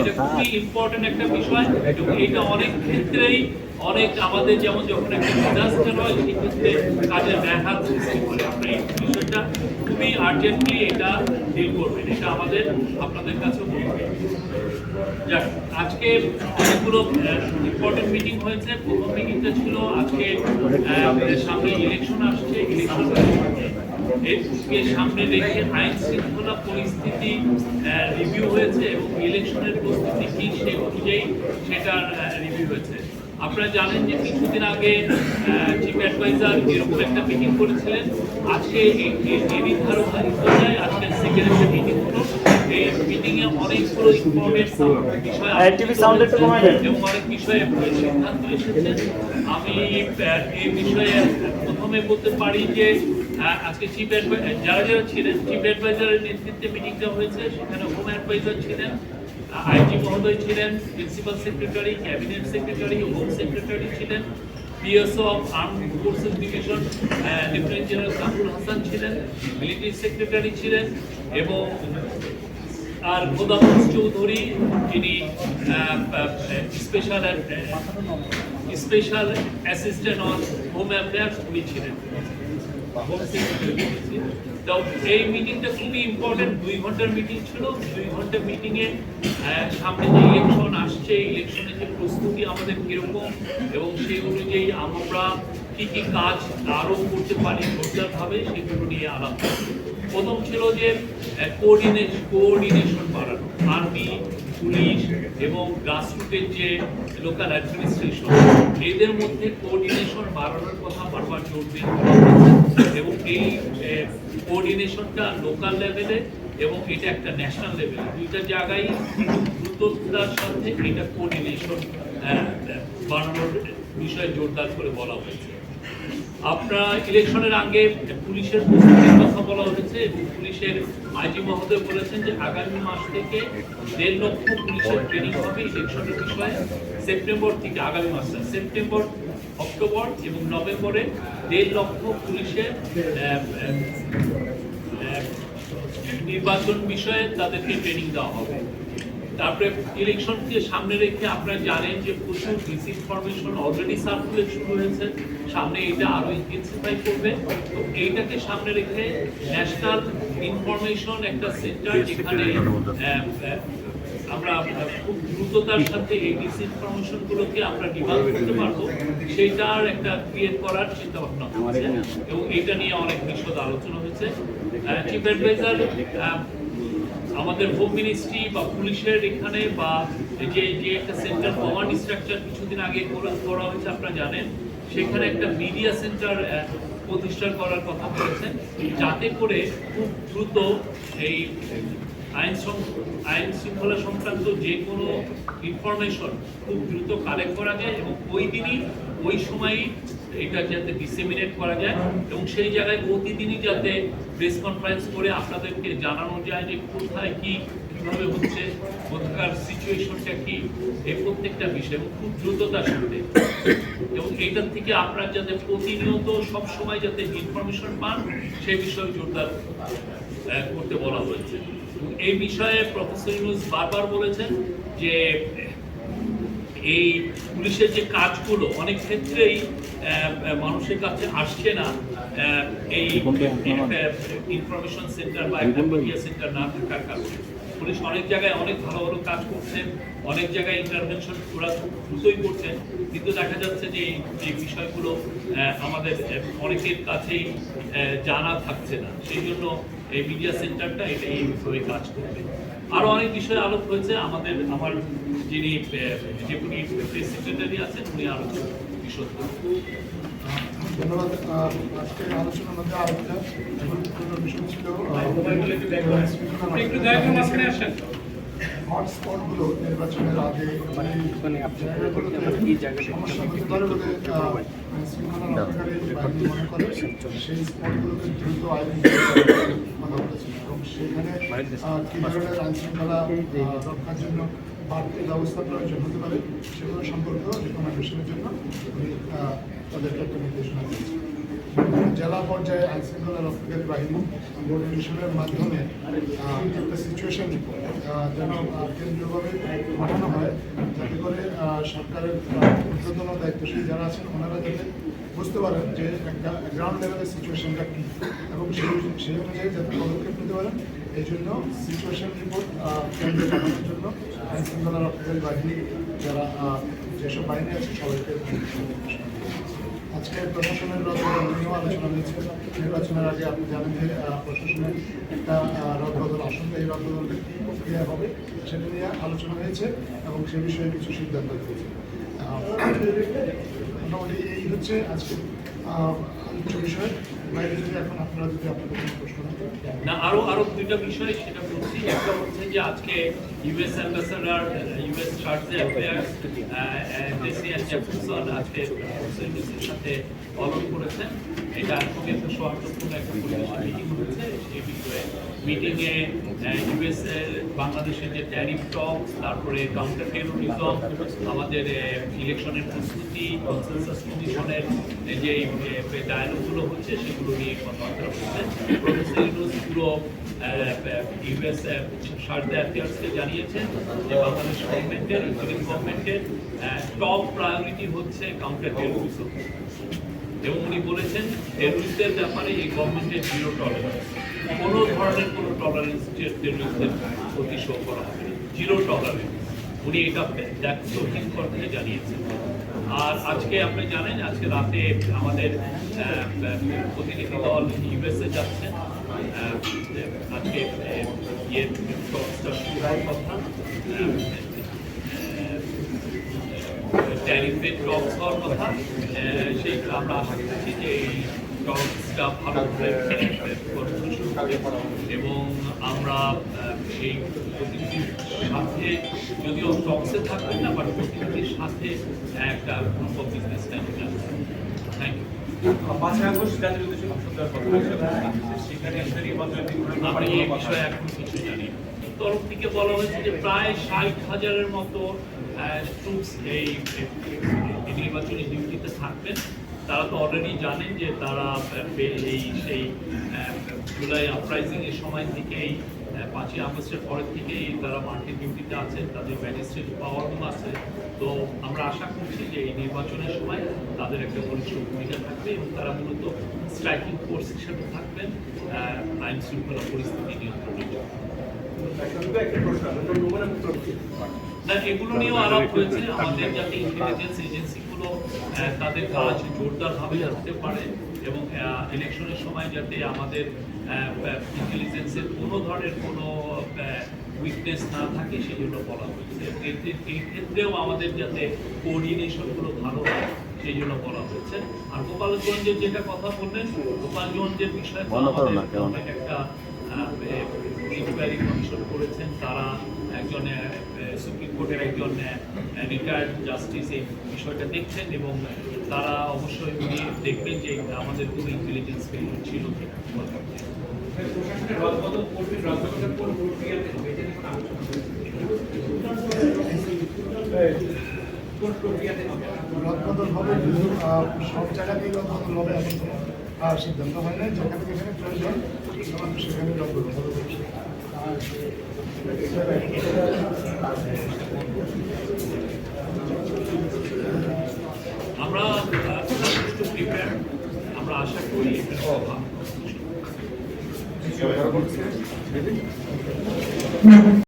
এটা খুবই ইম্পর্টেন্ট একটা বিষয় এবং এটা অনেক ক্ষেত্রেই অনেক আমাদের যেমন যখন একটা ডিজাস্টার হয় সেক্ষেত্রে কাজের ব্যাঘাত সৃষ্টি করে আমরা এই বিষয়টা খুবই আর্জেন্টলি এটা ডিল করবেন এটা আমাদের আপনাদের কাছে বলবে। যাক আজকে অনেকগুলো ইম্পর্টেন্ট মিটিং হয়েছে। প্রথম মিটিংটা ছিল আজকে আহ, সামনে ইলেকশন আসছে ইলেকশন সামনে রেখে আইন শৃঙ্খলা পরিস্থিতি রিভিউ হয়েছে এবং ইলেকশনের প্রস্তুতি কি অনুযায়ী সেটার রিভিউ হয়েছে। আপনারা জানেন যে কিছুদিন আগে চিফ অ্যাডভাইজার এরকম একটা মিটিং করেছিলেন আজকে এ- এ- এরই ধারাবাহিকতায় আজকে সেকেন্ড একটা মিটিং হলো। এই মিটিং এ অনেকগুলো ইম্পর্টেন্ট বিষয়। এবং অনেক বিষয়ে সিদ্ধান্ত এসেছে। আমি এই বিষয়ে প্রথমে বলতে পারি যে আজকে চিফ যারা যারা ছিলেন চিফ অ্যাডভাইজারের নেতৃত্বে মিটিংটা হয়েছে, সেখানে হোম অ্যাডভাইজার ছিলেন আইজি মহোদয় ছিলেন principal secretary cabinet secretary home secretary ছিলেন PSO of arm forces division lieutenant general Kamrul Hasan ছিলেন মিলিটারি সেক্রেটারি ছিলেন, এবং আর গোদামুস চৌধুরী যিনি special special assistant on home affairs উনি ছিলেন। তো এই মিটিংটা খুবই ইম্পর্টেন্ট দুই ঘণ্টার মিটিং ছিল। দুই ঘণ্টার মিটিংয়ে সামনে যে ইলেকশন আসছে ইলেকশনের যে প্রস্তুতি আমাদের কীরকম এবং সেই অনুযায়ী আমরা কি কি কাজ আরও করতে পারি জোরদারভাবে সেগুলো নিয়ে আলাপ প্রথম ছিল যে কোঅর্ডিনেশন কোঅর্ডিনেশন বাড়ানো। আর্মি পুলিশ এবং গ্রাসরুটের যে লোকাল অ্যাডমিনিস্ট্রেশন এদের মধ্যে কোঅর্ডিনেশন বাড়ানোর কথা বারবার জোর দিয়ে এবং এই কোঅর্ডিনেশনটা লোকাল লেভেলে এবং এটা একটা ন্যাশনাল লেভেলে দুইটা জায়গায় দ্রুততার সাথে এটা কোঅর্ডিনেশন বাড়ানোর বিষয়ে জোরদার করে বলা হয়েছে। আপনার ইলেকশনের আগে পুলিশের কথা বলা হয়েছে এবং পুলিশের আইজি মহোদয় বলেছেন যে আগামী মাস থেকে দেড় লক্ষ পুলিশের ট্রেনিং হবে ইলেকশনের বিষয়ে। সেপ্টেম্বর থেকে, আগামী মাস সেপ্টেম্বর, অক্টোবর এবং নভেম্বরে দেড় লক্ষ পুলিশের নির্বাচন বিষয়ে তাদেরকে ট্রেনিং দেওয়া হবে। তারপরে ইলেকশনকে সামনে রেখে আপনারা জানেন যে প্রচুর ডিসইনফরমেশন অলরেডি সার্কুলেট শুরু হয়েছে। সামনে এটা আরও ইন্টেন্সিফাই করবে। তো এইটাকে সামনে রেখে ন্যাশনাল ইনফরমেশন একটা সেন্টার যেখানে আমরা খুব দ্রুততার সাথে এই ডিসইনফরমেশন গুলোকে আমরা ডিভাইড করতে পারব। সেইটার একটা ক্রিয়েট করার চিন্তা ভাবনা হচ্ছে এবং এটা নিয়ে অনেক বিশদ আলোচনা হয়েছে। চিফ অ্যাডভাইজার আমাদের হোম মিনিস্ট্রি বা পুলিশের এখানে বা যে যে একটা সেন্টার কমান্ড স্ট্রাকচার কিছুদিন আগে করা হয়েছে, আপনারা জানেন। সেখানে একটা মিডিয়া সেন্টার প্রতিষ্ঠা করার কথা বলেছেন। যাতে করে খুব দ্রুত এই আইন আইন শৃঙ্খলা সংক্রান্ত যে কোনো ইনফরমেশন খুব দ্রুত কালেক্ট করা যায় এবং ওই দিনই, ওই সময়ই এটা যাতে ডিসেমিনেট করা যায় এবং সেই জায়গায় প্রতিদিনই যাতে প্রেস কনফারেন্স করে আপনাদেরকে জানানো যায় যে কোথায় কি, কীভাবে হচ্ছে, কোথাকার সিচুয়েশনটা কি, এই প্রত্যেকটা বিষয় এবং খুব দ্রুততার সাথে। এবং এইটার থেকে আপনারা যাতে প্রতিনিয়ত সবসময় যাতে ইনফরমেশন পান, সেই বিষয়ে জোরদার করতে বলা হয়েছে। এই বিষয়ে প্রফেসর ইউনুস বারবার বলেছেন যে এই পুলিশের যে কাজগুলো, অনেক ক্ষেত্রেই মানুষের কাছে আসছে না এই ইনফরমেশন সেন্টার বা একটা মিডিয়া সেন্টার না থাকার কারণে। পুলিশ অনেক জায়গায় অনেক ভালো ভালো কাজ করছেন অনেক জায়গায় ইন্টারভেনশন ওরা খুব দ্রুতই করছেন কিন্তু দেখা যাচ্ছে যে এই বিষয়গুলো আমাদের অনেকের কাছেই জানা থাকছে না। সেই জন্য এই মিডিয়া সেন্টারটা এটা এই বিষয়ে কাজ করবে। আরও অনেক বিষয়ে আলোক হয়েছে আমাদের আমার যিনি ডেপুটি প্রেস সেক্রেটারি আছেন উনি করবেন। ধন্যবাদ আজকের আলোচনার মধ্যে আরেকটা বিষয় ছিল হটস্পটগুলো নির্বাচনের আগে সমস্যা হতে পারে বলে করে সেই স্পটগুলোকে দ্রুত আইডেন্টিফাই কথা বলেছেন এবং সেখানে কি ধরনের আইন রক্ষার জন্য বাড়তি ব্যবস্থা প্রয়োজন হতে পারে, সেগুলো সম্পর্কেও রিকমেন্ডেশনের জন্য তাদেরকে একটা নির্দেশনা দিয়েছেন জেলা পর্যায়ে আইন শৃঙ্খলা রক্ষাকারী বাহিনী বোর্ড মিশনের মাধ্যমে একটা সিচুয়েশন যেন কেন্দ্রীয়ভাবে পাঠানো হয়, যাতে করে সরকারের ঊর্ধ্বতন দায়িত্বশীল যারা আছেন, ওনারা যাতে বুঝতে পারেন যে একটা গ্রাউন্ড লেভেলের সিচুয়েশনটা কী, এবং সেই সেই অনুযায়ী যাতে পদক্ষেপ নিতে পারেন। এই জন্য সিচুয়েশন রিপোর্ট কেন্দ্রে পাঠানোর জন্য আইন শৃঙ্খলা রক্ষাকারী বাহিনী যারা যেসব বাহিনী আছে সবাইকে আজকে প্রশাসনের নিয়েও আলোচনা হয়েছে। নির্বাচনের আগে আপনি জানেন যে প্রশাসনের একটা রদবদল আসন্ন এই রদবদলটা কী প্রক্রিয়া হবে, সেটা নিয়ে আলোচনা হয়েছে এবং সে বিষয়ে কিছু সিদ্ধান্ত হয়েছে। মোটামুটি এই হচ্ছে আজকে। আহ, বিষয় বাইরে যদি এখন আপনারা যদি আপনাদের প্রশ্ন না আরও আরও দুইটা বিষয় সেটা বলছি। একটা হচ্ছে যে আজকে US ambassador US chargé affaires Jefferson আজকে সাথে পালন করেছেন। এটা খুবই একটা সৌহার্দ্যপূর্ণ একটা পরিবেশে মিটিং হয়েছে সেই বিষয়ে মিটিংয়ে ইউএস বাংলাদেশের যে ট্যারিফ টক্স তারপরে কাউন্টার টেরোরিজম আমাদের ইলেকশনের প্রস্তুতি কনসেনসাস কমিশনের যে ডায়ালগুলো হচ্ছে, সেগুলো নিয়ে কথাবার্তা বলছেন প্রফেসর ইউনুস পুরো ইউএস সারদা অ্যাফেয়ার্সকে জানিয়েছেন যে বাংলাদেশ গভর্নমেন্টের গভর্নমেন্টের টপ প্রায়োরিটি হচ্ছে কাউন্টার টেরোরিজম এবং উনি বলেছেন টেরোরিস্টদের ব্যাপারে এই গভর্নমেন্টের জিরো টলারেন্স কোনো ধরনের কোনো টলারেন্স টেরোরিস্টদের প্রতি শো করা হবে জিরো টলারেন্স উনি এটা দায়িত্বহীন করতে জানিয়েছেন। আর আজকে আপনি জানেন আজকে রাতে আমাদের প্রতিনিধি দল ইউএসএ যাচ্ছেন আহ, আজকে ইয়ে কথা। হওয়ার কথা আমরা আশা করছি যে এই ভালো শুরু এবং আমরা সেই প্রতিনিধির সাথে যদিও টক্সে থাকবেন না বাট প্রতিনিধির সাথে একটা group of business thank you আমি বিষয়ে এখন কিছু জানি তরফ থেকে বলা হয়েছে যে প্রায় ষাট হাজারের মতো ট্রুপস এই নির্বাচনী ডিউটিতে থাকবেন। তারা তো অলরেডি জানেন যে তারা এই, সেই জুলাই আপরাইজিং এর সময় থেকেই পাঁচই আগস্টের পরের থেকেই তারা মাঠে ডিউটিতে আছেন, তাদের ম্যাজিস্ট্রেট পাওয়ারও আছে। তো আমরা আশা করছি যে এই নির্বাচনের সময় তাদের একটা পরিচয় ভূমিকা থাকবে এবং তারা মূলত স্ট্রাইকিং ফোর্স হিসেবে থাকবেন আইন শৃঙ্খলা পরিস্থিতি নিয়ন্ত্রণের জন্য। না এগুলো নিয়েও আলাপ হয়েছে আমাদের যাতে ইন্টেলিজেন্স এজেন্সিগুলো তাদের কাজ জোরদারভাবে করতে পারে এবং ইলেকশনের সময় যাতে আমাদের ইন্টেলিজেন্সের কোনো ধরনের কোনো উইকনেস না থাকে সেই জন্য বলা হয়েছে। এতে- এই ক্ষেত্রেও আমাদের যাতে কোঅর্ডিনেশনগুলো ভালো হয় সেই জন্য বলা হয়েছে। আর গোপালগঞ্জের যেটা কথা বললেন গোপালগঞ্জের বিষয়ে একটা ইনকোয়ারি কমিশন করেছেন, তারা একজন সুপ্রিম কোর্টের একজন রিটায়ার্ড জাস্টিস এই বিষয়টা দেখছেন এবং তারা অবশ্যই উনি দেখবেন যে আমাদের কোনো ইন্টেলিজেন্স ফেলিওর ছিল হবে সব জায়গাতেই রদবদল হবে কোনো সিদ্ধান্ত হয় না যেখানে যেখানে প্রয়োজন আমরা আমরা আশা করি এটা ভালো।